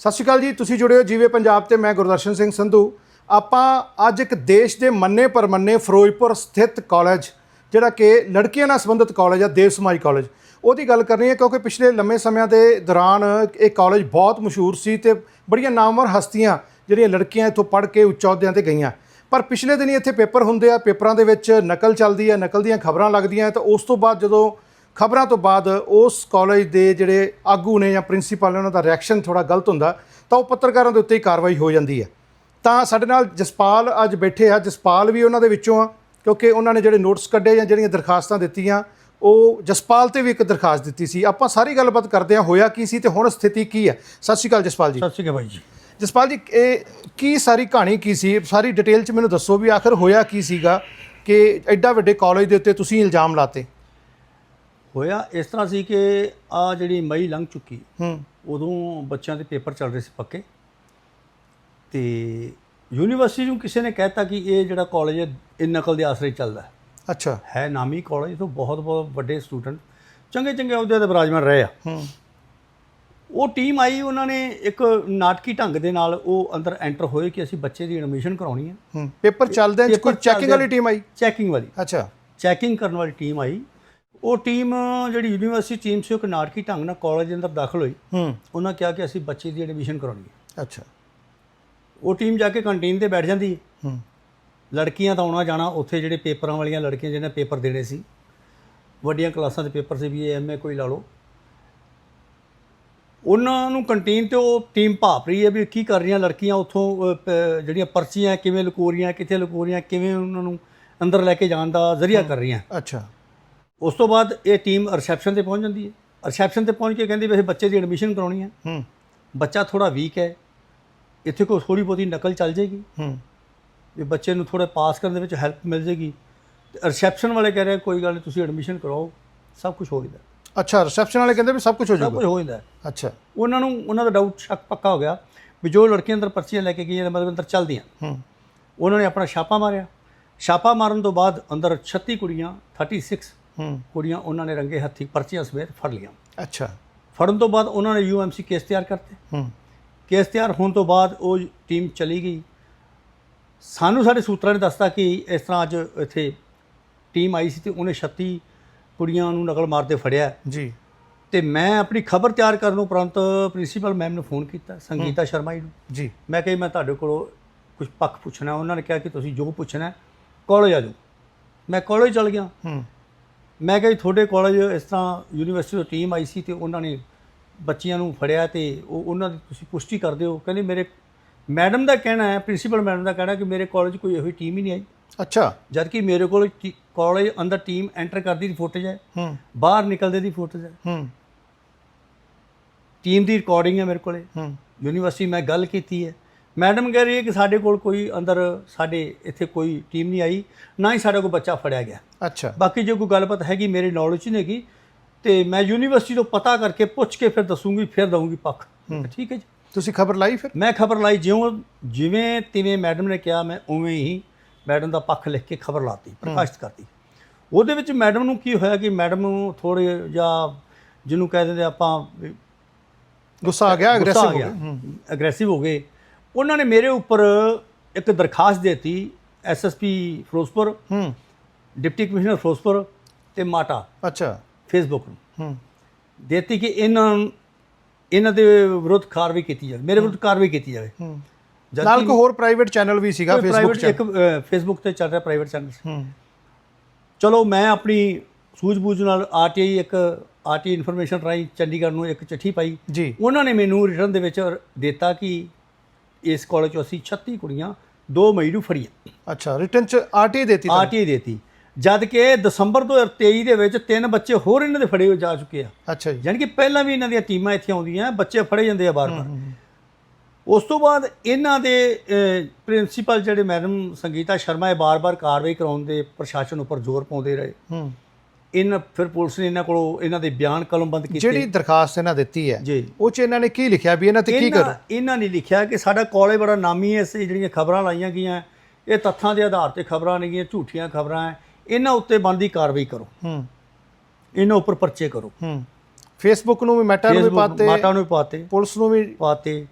ਸਤਿ ਸ਼੍ਰੀ ਅਕਾਲ ਜੀ, ਤੁਸੀਂ ਜੁੜੇ ਹੋ ਜੀਵੇ ਪੰਜਾਬ ਤੇ ਮੈਂ ਗੁਰਦਰਸ਼ਨ ਸਿੰਘ ਸੰਧੂ। ਆਪਾਂ ਅੱਜ ਇੱਕ ਦੇਸ਼ ਦੇ ਮੰਨੇ ਪਰਮੰਨੇ ਫਿਰੋਜ਼ਪੁਰ ਸਥਿਤ ਕਾਲਜ, ਜਿਹੜਾ ਕਿ ਲੜਕੀਆਂ ਨਾਲ ਸੰਬੰਧਿਤ ਕਾਲਜ ਆ, ਦੇਵ ਸਮਾਜ ਕਾਲਜ। ਉਹਦੀ ਗੱਲ ਕਰਨੀ ਹੈ ਕਿਉਂਕਿ ਪਿਛਲੇ ਲੰਮੇ ਸਮਿਆਂ ਦੇ ਦੌਰਾਨ ਇਹ ਕਾਲਜ ਬਹੁਤ ਮਸ਼ਹੂਰ ਸੀ ਤੇ ਬੜੀਆਂ ਨਾਮਵਰ ਹਸਤੀਆਂ ਜਿਹੜੀਆਂ ਲੜਕੀਆਂ ਇੱਥੋਂ ਪੜ੍ਹ ਕੇ ਉੱਚ ਅਹੁਦਿਆਂ ਤੇ ਗਈਆਂ। ਪਰ ਪਿਛਲੇ ਦਿਨੀ ਇੱਥੇ ਪੇਪਰ ਹੁੰਦੇ ਆ, ਪੇਪਰਾਂ ਦੇ ਵਿੱਚ ਨਕਲ ਚੱਲਦੀ ਹੈ ਨਕਲ ਦੀਆਂ ਖਬਰਾਂ ਲੱਗਦੀਆਂ ਤਾਂ ਉਸ ਤੋਂ ਬਾਅਦ ਜਦੋਂ ਖਬਰਾਂ ਤੋਂ ਬਾਅਦ ਉਸ ਕਾਲਜ ਦੇ ਜਿਹੜੇ ਆਗੂ ਨੇ ਜਾਂ ਪ੍ਰਿੰਸੀਪਲ ਨੇ ਉਹਨਾਂ ਦਾ ਰਿਐਕਸ਼ਨ ਥੋੜਾ ਗਲਤ ਹੁੰਦਾ ਤਾਂ ਉਹ ਪੱਤਰਕਾਰਾਂ ਦੇ ਉੱਤੇ ਹੀ ਕਾਰਵਾਈ ਹੋ ਜਾਂਦੀ ਹੈ। ਤਾਂ ਸਾਡੇ ਨਾਲ ਜਸਪਾਲ ਅੱਜ ਬੈਠੇ ਆ। ਜਸਪਾਲ ਵੀ ਉਹਨਾਂ ਦੇ ਵਿੱਚੋਂ ਆ ਕਿਉਂਕਿ ਉਹਨਾਂ ਨੇ ਜਿਹੜੇ ਨੋਟਿਸ ਕੱਢੇ ਜਾਂ ਜਿਹੜੀਆਂ ਦਰਖਾਸਤਾਂ ਦਿੱਤੀਆਂ ਉਹ ਜਸਪਾਲ ਤੇ ਵੀ ਇੱਕ ਦਰਖਾਸਤ ਦਿੱਤੀ ਸੀ। ਆਪਾਂ ਸਾਰੀ ਗੱਲਬਾਤ ਕਰਦੇ ਆ ਹੋਇਆ ਕੀ ਸੀ ਤੇ ਹੁਣ ਸਥਿਤੀ ਕੀ ਹੈ? ਸਤਿ ਸ਼੍ਰੀ ਅਕਾਲ ਜਸਪਾਲ ਜੀ। ਸਤਿ ਸ਼੍ਰੀ ਅਕਾਲ ਬਾਈ ਜੀ। ਜਸਪਾਲ ਜੀ ਇਹ ਕੀ ਸਾਰੀ ਕਹਾਣੀ ਕੀ ਸੀ? ਸਾਰੀ ਡਿਟੇਲ ਚ ਮੈਨੂੰ ਦੱਸੋ ਵੀ ਆਖਰ ਹੋਇਆ ਕੀ ਸੀਗਾ ਕਿ ਐਡਾ ਵੱਡੇ ਕਾਲਜ ਦੇ ਉੱਤੇ ਤੁਸੀਂ ਇਲਜ਼ਾਮ ਲਾਤੇ? ਹੋਇਆ। ਇਸ ਤਰ੍ਹਾਂ ਸੀ ਕਿ ਆ ਜਿਹੜੀ ਮਈ ਲੰਘ ਚੁੱਕੀ ਹੂੰ। ਉਦੋਂ ਬੱਚਿਆਂ ਦੇ ਪੇਪਰ ਚੱਲ ਰਹੇ ਸੀ ਪੱਕੇ। ਤੇ ਯੂਨੀਵਰਸਿਟੀ ਨੂੰ ਕਿਸੇ ਨੇ ਕਹਿਤਾ ਕਿ ਇਹ ਜਿਹੜਾ ਕਾਲਜ ਹੈ ਇਹ ਨਕਲ ਦੇ ਆਸਰੇ ਚੱਲਦਾ ਹੈ। ਅੱਛਾ। ਹੈ ਨਾਮੀ ਕਾਲਜ ਤੋਂ ਬਹੁਤ ਬਹੁਤ ਵੱਡੇ ਸਟੂਡੈਂਟ ਚੰਗੇ ਚੰਗੇ ਅਹੁਦੇ ਤੇ ਬਰਾਜਮਾਨ ਰਹੇ ਆ। ਹੂੰ। ਉਹ ਟੀਮ ਆਈ ਉਹਨਾਂ ਨੇ ਇੱਕ ਨਾਟਕੀ ਢੰਗ ਦੇ ਨਾਲ ਉਹ ਅੰਦਰ ਐਂਟਰ ਹੋਏ ਕਿ ਅਸੀਂ ਬੱਚੇ ਦੀ ਐਡਮਿਸ਼ਨ ਕਰਾਉਣੀ ਹੈ। ਹੂੰ। ਪੇਪਰ ਚੱਲਦੇ ਕੋਈ ਚੈਕਿੰਗ ਵਾਲੀ ਟੀਮ ਆਈ? ਚੈਕਿੰਗ ਵਾਲੀ। ਅੱਛਾ। ਚੈਕਿੰਗ ਕਰਨ ਵਾਲੀ ਟੀਮ ਆਈ। ਉਹ ਟੀਮ ਜਿਹੜੀ ਯੂਨੀਵਰਸਿਟੀ ਟੀਮ ਸੀ ਉਹ ਇੱਕ ਨਾਟਕੀ ਢੰਗ ਨਾਲ ਕਾਲਜ ਦੇ ਅੰਦਰ ਦਾਖਲ ਹੋਈ। ਹੂੰ। ਉਹਨਾਂ ਕਿਹਾ ਕਿ ਅਸੀਂ ਬੱਚੇ ਦੀ ਐਡਮਿਸ਼ਨ ਕਰਾਉਣੀ ਹੈ। ਅੱਛਾ। ਉਹ ਟੀਮ ਜਾ ਕੇ ਕੰਟੀਨ ਤੇ ਬੈਠ ਜਾਂਦੀ ਹੈ। ਹੂੰ। ਲੜਕੀਆਂ ਤਾਂ ਆਉਣਾ ਜਾਣਾ ਉੱਥੇ ਜਿਹੜੇ ਪੇਪਰਾਂ ਵਾਲੀਆਂ ਲੜਕੀਆਂ ਜਿਹਨੇ ਪੇਪਰ ਦੇਣੇ ਸੀ। ਵੱਡੀਆਂ ਕਲਾਸਾਂ ਦੇ ਪੇਪਰ ਸੀ ਵੀ ਐਮਏ ਕੋਈ ਲਾ ਲਓ। ਉਹਨਾਂ ਨੂੰ ਕੰਟੀਨ ਤੇ ਉਹ ਟੀਮ ਭਾਪ ਰਹੀ ਹੈ ਵੀ ਕੀ ਕਰ ਰਹੀਆਂ ਲੜਕੀਆਂ ਉੱਥੋਂ ਜਿਹੜੀਆਂ ਪਰਚੀਆਂ ਕਿਵੇਂ ਲੁਕੋ ਰਹੀਆਂ ਕਿੱਥੇ ਲੁਕੋ ਰਹੀਆਂ ਕਿਵੇਂ ਉਹਨਾਂ ਨੂੰ ਅੰਦਰ ਲੈ ਕੇ ਜਾਣ ਦਾ ਜ਼ਰੀਆ ਕਰ ਰਹੀਆਂ। ਅੱਛਾ। ਉਸ ਤੋਂ ਬਾਅਦ ਇਹ ਟੀਮ ਰਿਸੈਪਸ਼ਨ ਤੇ ਪਹੁੰਚ ਜਾਂਦੀ ਹੈ। ਰਿਸੈਪਸ਼ਨ ਤੇ ਪਹੁੰਚ ਕੇ ਕਹਿੰਦੀ ਵੀ ਅਸੀਂ ਬੱਚੇ ਦੀ ਐਡਮਿਸ਼ਨ ਕਰਾਉਣੀ ਹੈ। ਹੂੰ। ਬੱਚਾ ਥੋੜਾ ਵੀਕ ਹੈ। ਇੱਥੇ ਕੋਈ ਥੋੜੀ ਬਹੁਤੀ ਨਕਲ ਚੱਲ ਜਾਏਗੀ। ਹੂੰ। ਵੀ ਬੱਚੇ ਨੂੰ ਥੋੜਾ ਪਾਸ ਕਰਨ ਦੇ ਵਿੱਚ ਹੈਲਪ ਮਿਲ ਜੇਗੀ ਰਿਸੈਪਸ਼ਨ ਵਾਲੇ ਕਹਿ ਰਹੇ ਕੋਈ ਗੱਲ ਨਹੀਂ ਤੁਸੀਂ ਐਡਮਿਸ਼ਨ ਕਰਾਓ। ਸਭ ਕੁਝ ਹੋ ਜਾਂਦਾ। ਅੱਛਾ ਰਿਸੈਪਸ਼ਨ ਵਾਲੇ ਕਹਿੰਦੇ ਵੀ ਸਭ ਕੁਝ ਹੋ ਸਭ ਜਾਊਗਾ। ਕੁਝ ਹੋ ਜਾਂਦਾ। ਅੱਛਾ। ਉਹਨਾਂ ਨੂੰ ਉਹਨਾਂ ਦਾ ਡਾਊਟ ਸ਼ੱਕ ਪੱਕਾ ਹੋ ਗਿਆ ਵੀ ਜੋ ਲੜਕੀਆਂ ਅੰਦਰ ਪਰਚੀਆਂ ਲੈ ਕੇ ਗਈਆਂ ਨੇ ਮਤਲਬ ਅੰਦਰ ਚੱਲਦੀਆਂ। ਹੂੰ। ਉਹਨਾਂ ਨੇ ਆਪਣਾ ਛਾਪਾ ਮਾਰਿਆ। ਛਾਪਾ ਮਾਰਨ ਤੋਂ ਬਾਅਦ ਅੰਦਰ 36 ਕੁੜੀਆਂ 36 ਹੂੰ ਕੁੜੀਆਂ ਉਹਨਾਂ ਨੇ ਰੰਗੇ ਹੱਥੀ ਪਰਚੀਆਂ ਸਮੇਤ ਫੜ ਲਈਆਂ। ਅੱਛਾ। ਫੜਨ ਤੋਂ ਬਾਅਦ ਉਹਨਾਂ ਨੇ ਯੂਐਮਸੀ ਕੇਸ ਤਿਆਰ ਕਰਤੇ। ਹੂੰ। ਕੇਸ ਤਿਆਰ ਹੋਣ ਤੋਂ ਬਾਅਦ ਉਹ ਟੀਮ ਚਲੀ ਗਈ। ਸਾਨੂੰ ਸਾਡੇ ਸੂਤਰਾਂ ਨੇ ਦੱਸਤਾ ਕਿ ਇਸ ਤਰ੍ਹਾਂ ਅੱਜ ਇੱਥੇ ਟੀਮ ਆਈ ਸੀ ਤੇ ਉਹਨੇ 36 ਕੁੜੀਆਂ ਨੂੰ ਨਕਲ ਮਾਰਦੇ ਫੜਿਆ। ਜੀ। ਤੇ ਮੈਂ ਆਪਣੀ ਖਬਰ ਤਿਆਰ ਕਰਨ ਉਪਰੰਤ ਪ੍ਰਿੰਸੀਪਲ ਮੈਮ ਨੂੰ ਫੋਨ ਕੀਤਾ ਸੰਗੀਤਾ ਸ਼ਰਮਾ ਜੀ ਨੂੰ। ਜੀ। ਮੈਂ ਕਿਹਾ ਮੈਂ ਤੁਹਾਡੇ ਕੋਲੋਂ ਕੁਝ ਪੱਖ ਪੁੱਛਣਾ। ਉਹਨਾਂ ਨੇ ਕਿਹਾ ਕਿ ਤੁਸੀਂ ਜੋ ਪੁੱਛਣਾ ਕਾਲਜ ਆ ਜਾਓ। ਮੈਂ ਕਾਲਜ ਚਲ ਗਿਆ। ਹੂੰ। ਮੈਂ ਕਿਹਾ ਜੀ ਤੁਹਾਡੇ ਕਾਲਜ ਇਸ ਤਰ੍ਹਾਂ ਯੂਨੀਵਰਸਿਟੀ ਤੋਂ ਟੀਮ ਆਈ ਸੀ ਤੇ ਉਹਨਾਂ ਨੇ ਬੱਚਿਆਂ ਨੂੰ ਫੜਿਆ ਤੇ ਉਹ ਉਹਨਾਂ ਦੀ ਤੁਸੀਂ ਪੁਸ਼ਟੀ ਕਰਦੇ ਹੋ। ਕਹਿੰਦੇ ਮੇਰੇ ਮੈਡਮ ਦਾ ਕਹਿਣਾ ਹੈ ਪ੍ਰਿੰਸੀਪਲ ਮੈਡਮ ਦਾ ਕਹਿਣਾ ਕਿ ਮੇਰੇ ਕਾਲਜ ਕੋਈ ਇਹੋ ਜਿਹੀ ਟੀਮ ਹੀ ਨਹੀਂ ਆਈ। ਅੱਛਾ। ਜਦ ਕਿ ਮੇਰੇ ਕੋਲ ਕਾਲਜ ਅੰਦਰ ਟੀਮ ਐਂਟਰ ਕਰਦੀ ਦੀ ਫੁਟੇਜ ਹੈ। ਹੂੰ। ਬਾਹਰ ਨਿਕਲਦੇ ਦੀ ਫੁਟੇਜ ਹੈ। ਹੂੰ। ਟੀਮ ਦੀ ਰਿਕਾਰਡਿੰਗ ਹੈ ਮੇਰੇ ਕੋਲੇ। ਹੂੰ। ਯੂਨੀਵਰਸਿਟੀ ਮੈਂ ਗੱਲ ਕੀਤੀ ਹੈ। ਮੈਡਮ ਕਹਿ ਰਹੀ ਹੈ ਕਿ ਸਾਡੇ ਕੋਲ ਕੋਈ ਅੰਦਰ ਸਾਡੇ ਇੱਥੇ ਕੋਈ ਟੀਮ ਨਹੀਂ ਆਈ ਨਾ ਹੀ ਸਾਡਾ ਕੋਈ ਬੱਚਾ ਫੜਿਆ ਗਿਆ। ਅੱਛਾ। ਬਾਕੀ ਜੇ ਕੋਈ ਗੱਲਬਾਤ ਹੈਗੀ ਮੇਰੇ ਨੌਲੇਜ 'ਚ ਨਹੀਂ ਹੈਗੀ ਤੇ ਮੈਂ ਯੂਨੀਵਰਸਿਟੀ ਤੋਂ ਪਤਾ ਕਰਕੇ ਪੁੱਛ ਕੇ ਫਿਰ ਦੱਸੂਗੀ ਫਿਰ ਦਊਂਗੀ ਪੱਖ। ਠੀਕ ਹੈ ਜੀ। ਤੁਸੀਂ ਖਬਰ ਲਾਈ ਫਿਰ? ਮੈਂ ਖਬਰ ਲਾਈ ਜਿਉਂ ਜਿਵੇਂ ਤਿਵੇਂ ਮੈਡਮ ਨੇ ਕਿਹਾ ਮੈਂ ਉਵੇਂ ਹੀ ਮੈਡਮ ਦਾ ਪੱਖ ਲਿਖ ਕੇ ਖਬਰ ਲਾਤੀ ਪ੍ਰਕਾਸ਼ਿਤ ਕਰਤੀ। ਉਹਦੇ ਵਿੱਚ ਮੈਡਮ ਨੂੰ ਕੀ ਹੋਇਆ ਕਿ ਮੈਡਮ ਨੂੰ ਥੋੜੇ ਜਾਂ ਜਿਹਨੂੰ ਕਹਿ ਦਿੰਦੇ ਆਪਾਂ ਗੁੱਸਾ ਆ ਗਿਆ ਐਗਰੈਸਿਵ ਆ ਹੋ ਗਿਆ। ਐਗਰੈਸਿਵ ਹੋ ਗਏ। ਉਹਨਾਂ ਨੇ ਮੇਰੇ ਉੱਪਰ ਇੱਕ ਦਰਖਾਸਤ ਦੇਤੀ ਐਸਐਸਪੀ ਫਿਰੋਜ਼ਪੁਰ ਹੂੰ। ਡਿਪਟੀ ਕਮਿਸ਼ਨਰ ਫਿਰੋਜ਼ਪੁਰ ਤੇ ਮਾਟਾ ਅੱਛਾ। ਫੇਸਬੁੱਕ ਨੂੰ। ਹੂੰ। ਦੇਤੀ ਕਿ ਇਹਨਾਂ ਇਹਨਾਂ ਦੇ ਵਿਰੁੱਧ ਕਾਰਵਾਈ ਕੀਤੀ ਜਾਵੇ ਮੇਰੇ ਵਿਰੁੱਧ ਕਾਰਵਾਈ ਕੀਤੀ ਜਾਵੇ। ਹੂੰ। ਨਾਲ ਕਿ ਹੋਰ ਪ੍ਰਾਈਵੇਟ ਚੈਨਲ ਵੀ ਸੀਗਾ ਫੇਸਬੁੱਕ ਚ। ਇੱਕ ਫੇਸਬੁੱਕ ਤੇ ਚੱਲ ਰਿਹਾ ਪ੍ਰਾਈਵੇਟ ਚੈਨਲ ਹੂੰ। ਚਲੋ ਮੈਂ ਆਪਣੀ ਸੂਝ-ਬੂਝ ਨਾਲ ਆਰਟੀਆਈ ਇੱਕ ਆਰਟੀ ਇਨਫੋਰਮੇਸ਼ਨ ਰਾਈ ਚੰਡੀਗੜ੍ਹ ਨੂੰ ਇੱਕ ਚਿੱਠੀ ਪਾਈ। ਜੀ। ਉਹਨਾਂ ਨੇ ਮੈਨੂੰ ਰਿਟਰਨ ਦੇ ਵਿੱਚ ਦਿੱਤਾ ਕਿ ਇਸ ਕਾਲਜ ਚੋਂ ਅਸੀਂ 36 ਕੁੜੀਆਂ 2 ਮਈ ਨੂੰ ਫੜੀਆਂ। ਅੱਛਾ ਰਿਟਰਨ ਚ ਆਰਟੀ ਦੇਤੀ? ਆਰਟੀਆਈ ਦੇਤੀ। ਜਦ ਕਿ ਦਸੰਬਰ 2023 ਦੇ ਵਿੱਚ ਤਿੰਨ ਬੱਚੇ ਹੋਰ ਇਹਨਾਂ ਦੇ ਫੜੇ ਹੋ ਜਾ ਚੁੱਕੇ ਆ। ਅੱਛਾ ਜੀ। ਯਾਨੀ ਕਿ ਪਹਿਲਾਂ ਵੀ ਇਹਨਾਂ ਦੀਆਂ ਟੀਮਾਂ ਇੱਥੇ ਆਉਂਦੀਆਂ ਬੱਚੇ ਫੜੇ ਜਾਂਦੇ ਆ ਬਾਰ-ਬਾਰ ਉਸ ਤੋਂ ਬਾਅਦ ਇਹਨਾਂ ਦੇ ਪ੍ਰਿੰਸੀਪਲ ਜਿਹੜੇ ਮੈਡਮ ਸੰਗੀਤਾ ਸ਼ਰਮਾ ਇਹ ਬਾਰ-ਬਾਰ ਕਾਰਵਾਈ ਕਰਾਉਣ ਦੇ ਪ੍ਰਸ਼ਾਸਨ ਉੱਪਰ ਜ਼ੋਰ ਪਾਉਂਦੇ ਰਹੇ। ਹੂੰ। ਇਹਨਾਂ ਫਿਰ ਪੁਲਿਸ ਨੇ ਇਹਨਾਂ ਕੋਲੋਂ ਇਹਨਾਂ ਦੇ ਬਿਆਨ ਕਲਮਬੰਦ ਕੀਤੇ। ਜਿਹੜੀ ਦਰਖਾਸਤ ਇਹਨਾਂ ਦਿੱਤੀ ਹੈ ਜੀ। ਉਹ ਚ ਇਹਨਾਂ ਨੇ ਕੀ ਲਿਖਿਆ ਵੀ ਇਹਨਾਂ ਤੇ ਕੀ ਕਰੋ? ਇਹਨਾਂ ਨੇ ਲਿਖਿਆ ਕਿ ਸਾਡਾ ਕਾਲਜ ਬੜਾ ਨਾਮੀ ਹੈ ਅਸੀਂ ਜਿਹੜੀਆਂ ਖਬਰਾਂ ਲਾਈਆਂ ਗਈਆਂ ਇਹ ਤੱਥਾਂ ਦੇ ਆਧਾਰ ਤੇ ਖਬਰਾਂ ਨਹੀਂ ਗਈਆਂ ਝੂਠੀਆਂ ਖਬਰਾਂ ਹੈ। ਇਹਨਾਂ ਉੱਤੇ ਬਣਦੀ ਕਾਰਵਾਈ ਕਰੋ। ਹੂੰ। ਇਹਨਾਂ ਉੱਪਰ ਪਰਚੇ ਕਰੋ। ਹੂੰ। ਫੇਸਬੁੱਕ ਨੂੰ ਵੀ ਮੈਟਾ ਨੂੰ ਵੀ ਪਾਤੇ ਮਾਤਾ ਨੂੰ ਵੀ ਪਾਤੇ। ਪੁਲਿਸ ਨੂੰ ਵੀ ਪਾਤੇ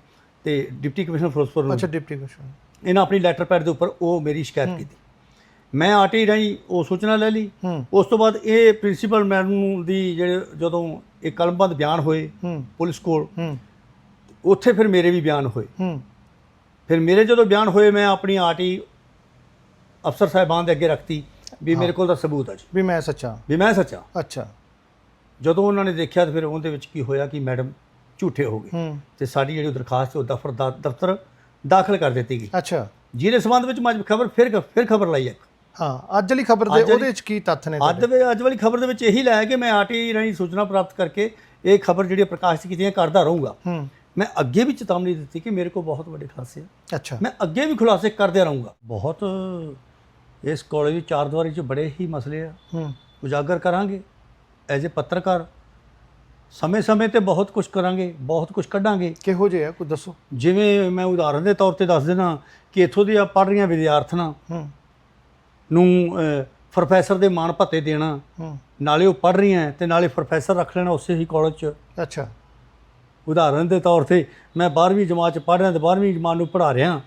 ਤੇ ਡਿਪਟੀ ਕਮਿਸ਼ਨਰ ਫਿਰੋਜ਼ਪੁਰ ਨੂੰ ਅੱਛਾ ਡਿਪਟੀ ਕਮਿਸ਼ਨਰ। ਇਹਨਾਂ ਆਪਣੀ ਲੈਟਰ ਪੈਡ ਦੇ ਉੱਪਰ ਉਹ ਮੇਰੀ ਸ਼ਿਕਾਇਤ ਕੀਤੀ। ਮੈਂ ਆਰਟੀ ਰਾਹੀਂ ਉਹ ਸੂਚਨਾ ਲੈ ਲਈ। ਉਸ ਤੋਂ ਬਾਅਦ ਇਹ ਪ੍ਰਿੰਸੀਪਲ ਮੈਡਮ ਦੀ ਜਿਹੜੇ ਜਦੋਂ ਇਹ ਕਲਮਬੰਦ ਬਿਆਨ ਹੋਏ ਪੁਲਿਸ ਕੋਲ ਉੱਥੇ ਫਿਰ ਮੇਰੇ ਵੀ ਬਿਆਨ ਹੋਏ। ਫਿਰ ਮੇਰੇ ਜਦੋਂ ਬਿਆਨ ਹੋਏ ਮੈਂ ਆਪਣੀ ਆਰਟੀ ਅਫਸਰ ਸਾਹਿਬਾਨ ਦੇ ਅੱਗੇ ਰੱਖਤੀ ਵੀ ਮੇਰੇ ਕੋਲ ਤਾਂ ਸਬੂਤ ਹੈ ਜੀ। ਵੀ ਮੈਂ ਸੱਚਾ। ਵੀ ਮੈਂ ਸੱਚਾ। ਅੱਛਾ। ਜਦੋਂ ਉਹਨਾਂ ਨੇ ਦੇਖਿਆ ਤਾਂ ਫਿਰ ਉਹਦੇ ਵਿੱਚ ਕੀ ਹੋਇਆ ਕਿ ਮੈਡਮ ਝੂਠੇ ਹੋ ਗਏ। ਤੇ ਸਾਡੀ ਜਿਹੜੀ ਦਰਖਾਸਤ ਉਹ ਦਫ਼ਤਰ ਦਫ਼ਤਰ ਦਾਖਲ ਕਰ ਦਿੱਤੀ ਗਈ। ਅੱਛਾ। ਜਿਹਦੇ ਸੰਬੰਧ ਵਿੱਚ ਮੈਂ ਖਬਰ ਫਿਰ ਫਿਰ ਖਬਰ ਲਈ ਇੱਕ। ਹਾਂ ਅੱਜ ਵਾਲੀ ਖਬਰ ਦੇ ਅੱਜ ਵਾਲੀ- ਉਹਦੇ ਵਿੱਚ ਕੀ ਤੱਥ ਨੇ ਅੱਜ ਵੇ ਅੱਜ ਵਾਲੀ ਖਬਰ ਦੇ ਵਿੱਚ ਇਹੀ ਲਾਇਆ ਕਿ ਮੈਂ ਆਰਟੀ ਰਾਹੀਂ ਸੂਚਨਾ ਪ੍ਰਾਪਤ ਕਰਕੇ ਇਹ ਖਬਰ ਜਿਹੜੀ ਪ੍ਰਕਾਸ਼ਿਤ ਕੀਤੀਆਂ ਕਰਦਾ ਰਹੂੰਗਾ। ਹੂੰ। ਮੈਂ ਅੱਗੇ ਵੀ ਚੇਤਾਵਨੀ ਦਿੱਤੀ ਕਿ ਮੇਰੇ ਕੋਲ ਬਹੁਤ ਵੱਡੇ ਖੁਲਾਸੇ ਆ। ਅੱਛਾ। ਮੈਂ ਅੱਗੇ ਵੀ ਖੁਲਾਸੇ ਕਰਦੇ ਰਹੂੰਗਾ। ਬਹੁਤ ਇਸ ਕਾਲਜ ਦੀ ਚਾਰ ਦੀਵਾਰੀ 'ਚ ਬੜੇ ਹੀ ਮਸਲੇ ਆ। ਹੂੰ। ਉਜਾਗਰ ਕਰਾਂਗੇ। ਐਜ਼ ਅ ਪੱਤਰਕਾਰ ਸਮੇਂ-ਸਮੇਂ ਤੇ ਬਹੁਤ ਕੁਝ ਕਰਾਂਗੇ ਬਹੁਤ ਕੁਝ ਕੱਢਾਂਗੇ। ਕਿਹੋ ਜਿਹਾ ਕੋਈ ਦੱਸੋ। ਜਿਵੇਂ ਮੈਂ ਉਦਾਹਰਨ ਦੇ ਤੌਰ ਤੇ ਦੱਸ ਦੇਣਾ ਕਿ ਇੱਥੋਂ ਦੀਆਂ ਪੜ੍ਹ ਰਹੀਆਂ ਵਿਦਿਆਰਥਣਾਂ ਹੂੰ। ਨੂੰ ਪ੍ਰੋਫੈਸਰ ਦੇ ਮਾਣ ਭੱਤੇ ਦੇਣਾ। ਨਾਲੇ ਉਹ ਪੜ੍ਹ ਰਹੀਆਂ ਤੇ ਨਾਲੇ ਪ੍ਰੋਫੈਸਰ ਰੱਖ ਲੈਣਾ ਉਸੇ ਹੀ ਕਾਲਜ 'ਚ। ਅੱਛਾ। ਉਦਾਹਰਨ ਦੇ ਤੌਰ ਤੇ ਮੈਂ 12ਵੀਂ ਜਮਾਤ 'ਚ ਪੜ੍ਹ ਰਿਹਾ ਤੇ 12ਵੀਂ ਜਮਾਤ ਨੂੰ ਪੜ੍ਹਾ ਰਿਹਾ।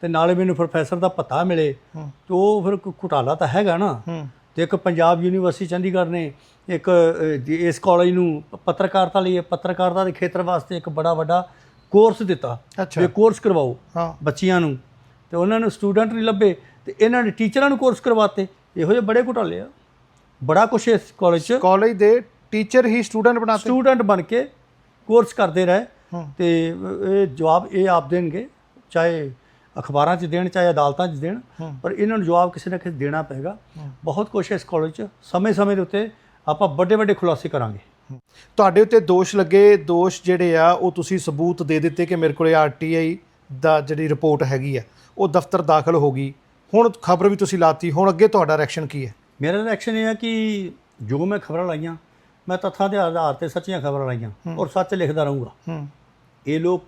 ਤੇ ਨਾਲੇ ਮੈਨੂੰ ਪ੍ਰੋਫੈਸਰ ਦਾ ਪਤਾ ਮਿਲੇ। ਤੇ ਉਹ ਫਿਰ ਘੁਟਾਲਾ ਤਾਂ ਹੈਗਾ ਨਾ। ਤੇ ਇੱਕ ਪੰਜਾਬ ਯੂਨੀਵਰਸਿਟੀ ਚੰਡੀਗੜ੍ਹ ਨੇ ਇੱਕ ਇਸ ਕਾਲਜ ਨੂੰ ਪੱਤਰਕਾਰਤਾ ਲਈ ਪੱਤਰਕਾਰਤਾ ਦੇ ਖੇਤਰ ਵਾਸਤੇ ਇੱਕ ਬੜਾ ਵੱਡਾ ਕੋਰਸ ਦਿੱਤਾ। ਇਹ ਕੋਰਸ ਕਰਵਾਓ ਬੱਚਿਆਂ ਨੂੰ। ਤੇ ਉਹਨਾਂ ਨੂੰ ਸਟੂਡੈਂਟ ਨਹੀਂ ਲੱਭੇ। ਤੇ ਇਹਨਾਂ ਨੇ ਟੀਚਰਾਂ ਨੂੰ ਕੋਰਸ ਕਰਵਾਤੇ। ਇਹੋ ਜਿਹੇ ਬੜੇ ਘੁਟਾਲੇ ਆ। ਬੜਾ ਕੁਛ ਇਸ ਕਾਲਜ 'ਚ ਕਾਲਜ ਦੇ ਟੀਚਰ ਹੀ ਸਟੂਡੈਂਟ ਬਣਾਤੇ। ਸਟੂਡੈਂਟ ਬਣ ਕੇ ਕੋਰਸ ਕਰਦੇ ਰਹੇ। ਤੇ ਇਹ ਜਵਾਬ ਇਹ ਆਪ ਦੇਣਗੇ ਚਾਹੇ ਅਖਬਾਰਾਂ 'ਚ ਦੇਣ ਚਾਹੇ ਅਦਾਲਤਾਂ 'ਚ ਦੇਣ। ਪਰ ਇਹਨਾਂ ਨੂੰ ਜਵਾਬ ਕਿਸੇ ਨਾ ਕਿਸੇ ਦੇਣਾ ਪਏਗਾ। ਬਹੁਤ ਕੁਛ ਇਸ ਕਾਲਜ 'ਚ। ਸਮੇਂ-ਸਮੇਂ ਦੇ ਉੱਤੇ ਆਪਾਂ ਵੱਡੇ ਵੱਡੇ ਖੁਲਾਸੇ ਕਰਾਂਗੇ। ਤੁਹਾਡੇ ਉੱਤੇ ਦੋਸ਼ ਲੱਗੇ ਦੋਸ਼ ਜਿਹੜੇ ਆ ਉਹ ਤੁਸੀਂ ਸਬੂਤ ਦੇ ਦਿੱਤੇ ਕਿ ਮੇਰੇ ਕੋਲੇ ਆਰਟੀਆਈ ਦਾ ਜਿਹੜੀ ਰਿਪੋਰਟ ਹੈਗੀ ਆ ਉਹ ਦਫ਼ਤਰ ਦਾਖਲ ਹੋ ਗਈ। ਹੁਣ ਖਬਰ ਵੀ ਤੁਸੀਂ ਲਾਤੀ ਹੁਣ ਅੱਗੇ ਤੁਹਾਡਾ ਰਿਐਕਸ਼ਨ ਕੀ ਹੈ? ਮੇਰਾ ਰਿਐਕਸ਼ਨ ਇਹ ਹੈ ਕਿ ਜੋ ਮੈਂ ਖਬਰਾਂ ਲਾਈਆਂ ਮੈਂ ਤੱਥਾਂ ਦੇ ਆਧਾਰ ਤੇ ਸੱਚੀਆਂ ਖਬਰਾਂ ਲਾਈਆਂ ਔਰ ਸੱਚ ਲਿਖਦਾ ਰਹੂੰਗਾ। ਇਹ ਲੋਕ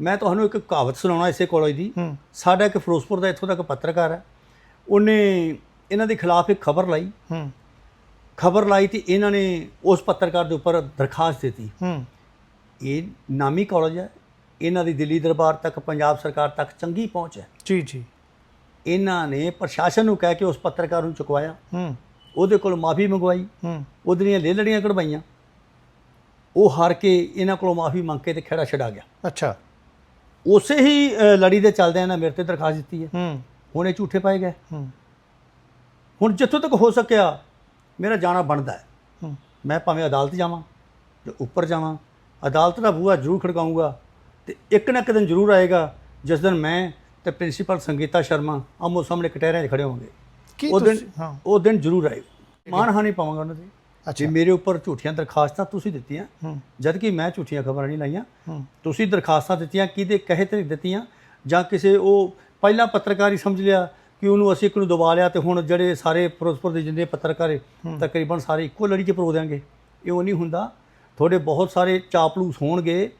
ਮੈਂ ਤੁਹਾਨੂੰ ਇੱਕ ਕਹਾਵਤ ਸੁਣਾਉਣਾ ਇਸੇ ਕਾਲਜ ਦੀ। ਸਾਡਾ ਇੱਕ ਫਿਰੋਜ਼ਪੁਰ ਦਾ ਇੱਥੋਂ ਇੱਕ ਪੱਤਰਕਾਰ ਹੈ। ਉਹਨੇ ਇਹਨਾਂ ਦੇ ਖਿਲਾਫ ਇੱਕ ਖਬਰ ਲਾਈ। ਖਬਰ ਲਾਈ ਤੇ ਇਹਨਾਂ ਨੇ ਉਸ ਪੱਤਰਕਾਰ ਦੇ ਉੱਪਰ ਦਰਖਾਸਤ ਦਿੱਤੀ। ਇਹ ਨਾਮੀ ਕਾਲਜ ਹੈ। ਇਹਨਾਂ ਦੀ ਦਿੱਲੀ ਦਰਬਾਰ ਤੱਕ ਪੰਜਾਬ ਸਰਕਾਰ ਤੱਕ ਚੰਗੀ ਪਹੁੰਚ ਹੈ। ਜੀ ਜੀ। ਇਹਨਾਂ ਨੇ ਪ੍ਰਸ਼ਾਸਨ ਨੂੰ ਕਹਿ ਕੇ ਉਸ ਪੱਤਰਕਾਰ ਨੂੰ ਚੁਕਵਾਇਆ। ਹੂੰ। ਉਹਦੇ ਕੋਲ ਮਾਫੀ ਮੰਗਵਾਈ। ਹੂੰ। ਉਹਦੀਆਂ ਲੇਲੜੀਆਂ ਕਢਵਾਈਆਂ। ਉਹ ਹਾਰ ਕੇ ਇਹਨਾਂ ਕੋਲੋਂ ਮਾਫੀ ਮੰਗ ਕੇ ਤੇ ਖੜਾ ਛਡਾ ਗਿਆ। ਅੱਛਾ। ਉਸੇ ਹੀ ਲੜੀ ਦੇ ਚੱਲਦਿਆਂ ਇਹਨਾਂ ਮੇਰੇ ਤੇ ਦਰਖਾਸਤ ਦਿੱਤੀ ਹੈ। ਹੂੰ। ਹੁਣ ਇਹ ਝੂਠੇ ਪਾਏ ਗਏ। ਹੂੰ। ਹੁਣ ਜਿੱਥੋਂ ਤੱਕ ਹੋ ਸਕਿਆ ਮੇਰਾ ਜਾਣਾ ਬਣਦਾ ਹੈ। ਹੂੰ। ਮੈਂ ਭਾਵੇਂ ਅਦਾਲਤ ਜਾਵਾਂ ਤੇ ਉੱਪਰ ਜਾਵਾਂ ਅਦਾਲਤ ਦਾ ਬੂਹਾ ਜ਼ਰੂਰ ਖੜਕਾਊਂਗਾ ਤੇ ਇੱਕ ਨਾ ਇੱਕ ਦਿਨ ਜ਼ਰੂਰ ਆਏਗਾ ਜਿਸ ਦਿਨ ਮੈਂ ਤੇ ਪ੍ਰਿੰਸੀਪਲ ਸੰਗੀਤਾ ਸ਼ਰਮਾ ਆਮੋ ਸਾਹਮਣੇ ਕਟਹਿਰਿਆਂ 'ਚ ਖੜੇ ਹੋਵਾਂਗੇ ਕੀ ਉਹ ਦਿਨ ਹਾਂ। ਉਹ ਦਿਨ ਜ਼ਰੂਰ ਆਏਗਾ ਮਾਨਹਾਨੀ ਪਾਵਾਂਗਾ ਉਹਨਾਂ ਦੀ। ਅੱਛਾ। ਜੇ ਮੇਰੇ ਉੱਪਰ ਝੂਠੀਆਂ ਦਰਖਾਸਤਾਂ ਤੁਸੀਂ ਦਿੱਤੀਆਂ। ਹੂੰ। ਜਦ ਕਿ ਮੈਂ ਝੂਠੀਆਂ ਖਬਰਾਂ ਨਹੀਂ ਲਾਈਆਂ। ਹੂੰ। ਤੁਸੀਂ ਦਰਖਾਸਤਾਂ ਦਿੱਤੀਆਂ ਕਿਹਦੇ ਕਹੇ ਤੇ ਦਿੱਤੀਆਂ? ਜਾਂ ਕਿਸੇ ਉਹ ਪਹਿਲਾਂ ਪੱਤਰਕਾਰੀ ਸਮਝ ਲਿਆ ਕਿ ਉਹਨੂੰ ਅਸੀਂ ਇੱਕ ਨੂੰ ਦਬਾ ਲਿਆ ਤੇ ਹੁਣ ਜਿਹੜੇ ਸਾਰੇ ਫਿਰੋਜ਼ਪੁਰ ਦੇ ਜਿੰਨੇ ਪੱਤਰਕਾਰ ਤਕਰੀਬਨ ਸਾਰੇ ਇੱਕੋ ਲੜੀ 'ਚ ਪਰੋ ਦਿਆਂਗੇ ਇਹ ਉਹ ਨਹੀਂ ਹੁੰਦਾ। ਤੁਹਾਡੇ ਬਹੁਤ ਸਾਰੇ ਚਾਪਲੂਸ ਹੋਣਗੇ।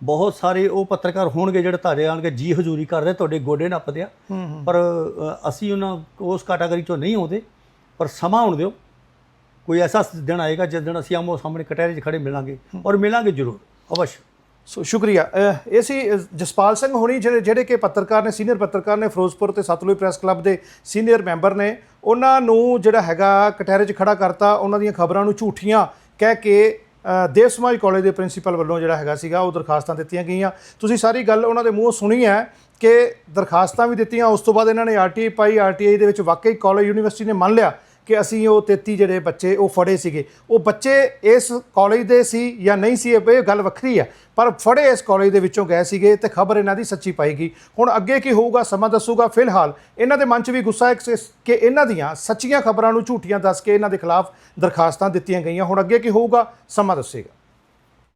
ਬਹੁਤ ਸਾਰੇ ਉਹ ਪੱਤਰਕਾਰ ਹੋਣਗੇ ਜਿਹੜੇ ਤੁਹਾਡੇ ਆਣ ਕੇ ਜੀ ਹਜ਼ੂਰੀ ਕਰਦੇ ਤੁਹਾਡੇ ਗੋਡੇ ਨੱਪਦੇ ਆ। ਪਰ ਅਸੀਂ ਉਹਨਾਂ ਉਸ ਕੈਟਾਗਰੀ ਚੋਂ ਨਹੀਂ ਆਉਂਦੇ ਪਰ ਸਮਾਂ ਆਉਣ ਦਿਓ। ਕੋਈ ਐਸਾ ਦਿਨ ਆਏਗਾ ਜਿਸ ਦਿਨ ਅਸੀਂ ਆਮੋ ਸਾਹਮਣੇ ਕਟਹਿਰੇ 'ਚ ਖੜੇ ਮਿਲਾਂਗੇ ਔਰ ਮਿਲਾਂਗੇ ਜ਼ਰੂਰ। ਅਵਸ਼। ਸੋ ਸ਼ੁਕਰੀਆ। ਇਹ ਸੀ ਜਸਪਾਲ ਸਿੰਘ ਹੋਣੀ ਜਿਹੜੇ ਜਿਹੜੇ ਕਿ ਪੱਤਰਕਾਰ ਨੇ ਸੀਨੀਅਰ ਪੱਤਰਕਾਰ ਨੇ ਫਿਰੋਜ਼ਪੁਰ ਤੇ ਸਤਲੁਜ ਪ੍ਰੈਸ ਕਲੱਬ ਦੇ ਸੀਨੀਅਰ ਮੈਂਬਰ ਨੇ ਉਹਨਾਂ ਨੂੰ ਜਿਹੜਾ ਹੈਗਾ ਕਟਹਿਰੇ 'ਚ ਖੜਾ ਕਰਤਾ ਉਹਨਾਂ ਦੀਆਂ ਖਬਰਾਂ ਨੂੰ ਝੂਠੀਆਂ ਕਹਿ ਕੇ ਦੇਵ ਸਮਾਜ ਕਾਲਜ ਦੇ ਪ੍ਰਿੰਸੀਪਲ ਵੱਲੋਂ ਜਿਹੜਾ ਹੈਗਾ ਸੀਗਾ ਉਹ ਦਰਖਾਸਤਾਂ ਦਿੱਤੀਆਂ ਗਈਆਂ। ਤੁਸੀਂ ਸਾਰੀ ਗੱਲ ਉਹਨਾਂ ਦੇ ਮੂੰਹੋਂ ਸੁਣੀ ਹੈ ਕਿ ਦਰਖਾਸਤਾਂ ਵੀ ਦਿੱਤੀਆਂ, ਉਸ ਤੋਂ ਬਾਅਦ ਇਹਨਾਂ ਨੇ ਆਰਟੀਆਈ ਪਾਈ ਆਰਟੀਆਈ ਦੇ ਵਿੱਚ ਵਾਕਈ ਕਾਲਜ, ਯੂਨੀਵਰਸਿਟੀ ਨੇ ਮੰਨ ਲਿਆ। ਕਿ ਅਸੀਂ ਉਹ 33 ਜਿਹੜੇ ਬੱਚੇ ਉਹ ਫੜੇ ਸੀਗੇ। ਉਹ ਬੱਚੇ ਇਸ ਕਾਲਜ ਦੇ ਸੀ ਜਾਂ ਨਹੀਂ ਸੀ, ਇਹ ਗੱਲ ਵੱਖਰੀ ਹੈ ਪਰ ਫੜੇ ਇਸ ਕਾਲਜ ਦੇ ਵਿੱਚੋਂ ਗਏ ਸੀਗੇ ਤੇ ਖਬਰ ਇਹਨਾਂ ਦੀ ਸੱਚੀ ਪਾਈਗੀ। ਹੁਣ ਅੱਗੇ ਕੀ ਹੋਊਗਾ, ਸਮਾਂ ਦੱਸੂਗਾ। ਫਿਲਹਾਲ ਇਹਨਾਂ ਦੇ ਮਨ 'ਚ ਵੀ ਗੁੱਸਾ ਹੈ ਕਿ- ਕਿ ਇਹਨਾਂ ਦੀਆਂ ਸੱਚੀਆਂ ਖਬਰਾਂ ਨੂੰ ਝੂਠੀਆਂ ਦੱਸ ਕੇ ਇਹਨਾਂ ਦੇ ਖਿਲਾਫ ਦਰਖਾਸਤਾਂ ਦਿੱਤੀਆਂ ਗਈਆਂ। ਹੁਣ ਅੱਗੇ ਕੀ ਹੋਊਗਾ, ਸਮਾਂ ਦੱਸੇਗਾ।